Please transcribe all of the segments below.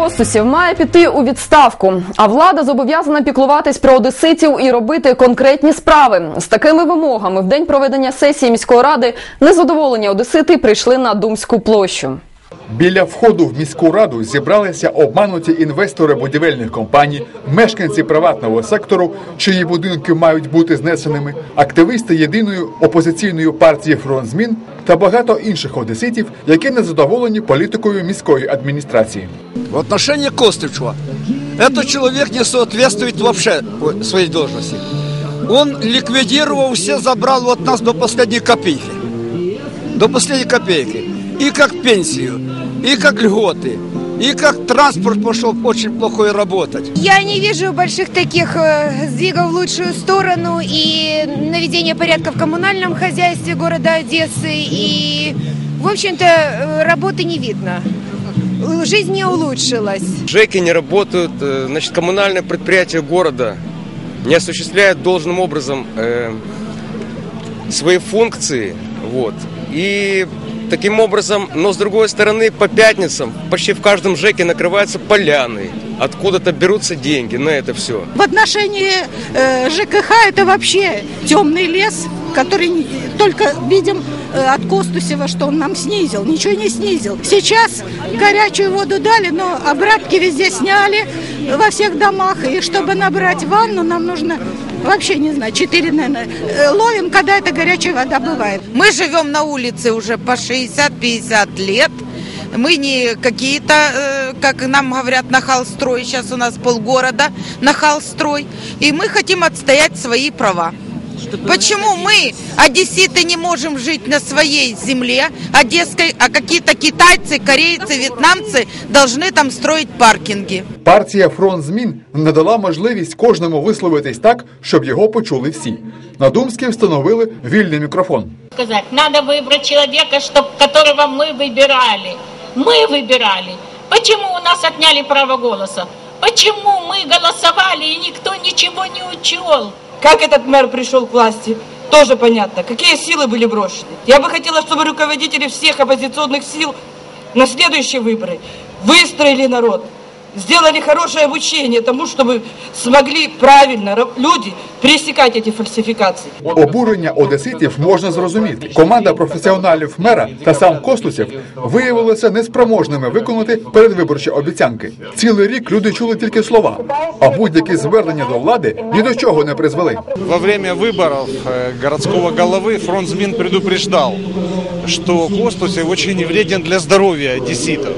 Костусів має піти у відставку, а влада зобов'язана піклуватись про одеситів і робити конкретні справи. З такими вимогами в день проведення сесії міської ради незадоволені одесити прийшли на Думську площу. Біля входу в міську раду зібралися обмануті інвестори будівельних компаній, мешканці приватного сектору, чиї будинки мають бути знесеними, активісти єдиної опозиційної партії фронт змін та багато інших одеситів, які не задоволені політикою міської адміністрації. В отношении Костычева, этот человек не соответствует вообще своей должности. Он ликвидировал, все забрал от нас до последней копейки. До последней копейки. И как пенсию, и как льготы, и как транспорт пошел очень плохой работать. Я не вижу больших таких э, сдвигов в лучшую сторону и наведения порядка в коммунальном хозяйстве города Одессы. И, в общем-то, э, работы не видно. Жизнь не улучшилась. ЖЭКи не работают, э, значит, коммунальные предприятия города не осуществляют должным образом э, свои функции, вот, и таким образом, но с другой стороны, по пятницам почти в каждом ЖЭКе накрываются поляны, откуда-то берутся деньги на это все. В отношении э, ЖКХ это вообще темный лес, который только видим э, от Костусева, что он нам снизил. Ничего не снизил. Сейчас горячую воду дали, но обратки везде сняли во всех домах. И чтобы набрать ванну, нам нужно вообще не знаю, 4, наверное, э, ловим, когда эта горячая вода бывает. Мы живем на улице уже по 60-50 лет. Мы не какие-то, э, как нам говорят, нахалстрой. Сейчас у нас полгорода нахалстрой. И мы хотим отстоять свои права. Почему мы, одесситы, не можем жить на своей земле, одесской, а какие-то китайцы, корейцы, вьетнамцы должны там строить паркинги? Партія фронт змін не дала можливість кожному висловитись так, щоб його почули всі. На Думській встановили вільний мікрофон. сказать, надо выбрать человека, чтоб, которого мы выбирали. Мы выбирали. Почему у нас отняли право голоса? Почему мы голосовали и никто ничего не учел? Как этот мэр пришел к власти, тоже понятно. Какие силы были брошены. Я бы хотела, чтобы руководители всех оппозиционных сил на следующие выборы выстроили народ, сделали хорошее обучение тому, чтобы смогли правильно ра- люди пересекать эти фальсификации. Обурення одеситів можна зрозуміти. Команда професіоналів мера та сам Костусів виявилися неспроможними виконати передвиборчі обіцянки. Цілий рік люди чули тільки слова, а будь-які звернення до влади ні до чого не призвели. Во время выборов э, городского головы фронт ЗМИН предупреждал, что Костусев очень вреден для здоровья одесситов.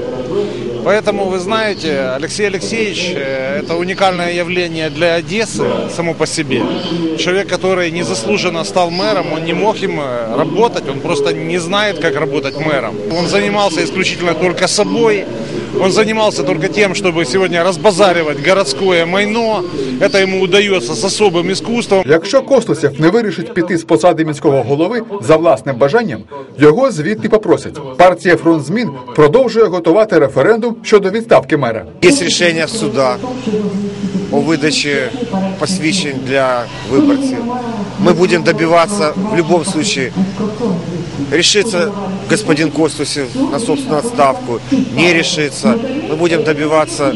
Поэтому, вы знаете, Алексей Алексеевич э, – это уникальное явление для Одессы само по себе. Человек, который незаслуженно стал мэром, он не мог им э, работать, он просто не знает, как работать мэром. Он занимался исключительно только собой, он занимался только тем, чтобы сегодня разбазаривать городское майно. Это ему удается с особым искусством. Якщо Костусів не вирішить піти з посади міського голови за власним бажанням, його звідти попросять. Партія фронт змін продовжує готувати референдум щодо відставки мера. Есть решение суда о выдаче посвящень для выборцев. Мы будем добиваться в любом случае решится господин Костусев на собственную отставку, не решится. Мы будем добиваться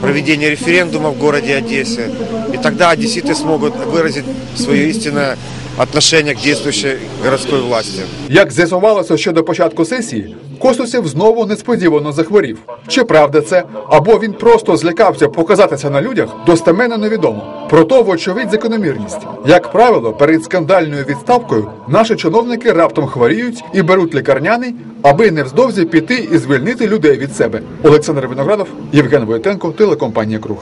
проведения референдума в городе Одессе. И тогда одесситы смогут выразить свое истинное отношение к действующей городской власти. Як з'ясувалося ще до початку сесії, Костусів знову несподівано захворів. Чи правда це, або він просто злякався показатися на людях, достеменно невідомо. Проте, вочевидь, закономірність. Як правило, перед скандальною відставкою наші чиновники раптом хворіють і беруть лікарняний, аби невздовзі піти і звільнити людей від себе. Олександр Виноградов, Євген Воєтенко, телекомпанія Круг.